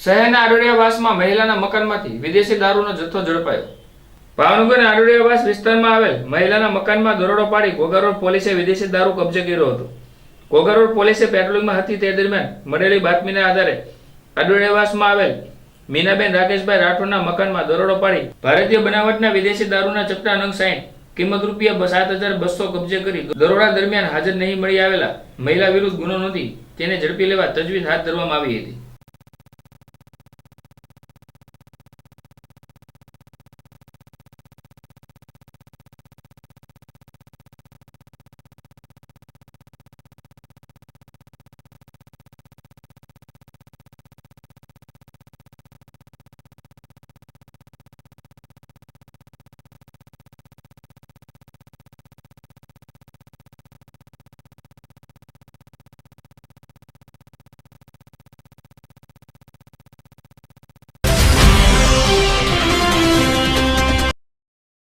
શહેરના આડોડિયાવાસમાં મહિલાના મકાનમાંથી વિદેશી દારૂનો જથ્થો ઝડપાયો. ભાવનગરના આડોડિયાવાસ વિસ્તારમાં આવેલ મહિલાના મકાનમાં દરોડો પાડી ઘોઘા પોલીસે વિદેશી દારૂ કબજે કર્યો હતો. ઘોઘા પોલીસે પેટ્રોલિંગમાં હતી તે દરમિયાન મળેલી બાતમીના આધારે આડોડિયાવાસમાં આવેલ મીનાબેન રાકેશભાઈ રાઠોડના મકાનમાં દરોડો પાડી ભારતીય બનાવટના વિદેશી દારૂના ચપટા નંગ સાઈઠ કિંમત રૂપિયા સાત હજાર બસો કબજે કરી દરોડા દરમિયાન હાજર નહીં મળી આવેલા મહિલા વિરુદ્ધ ગુનો નોંધી તેને ઝડપી લેવા તજવીજ હાથ ધરવામાં આવી હતી.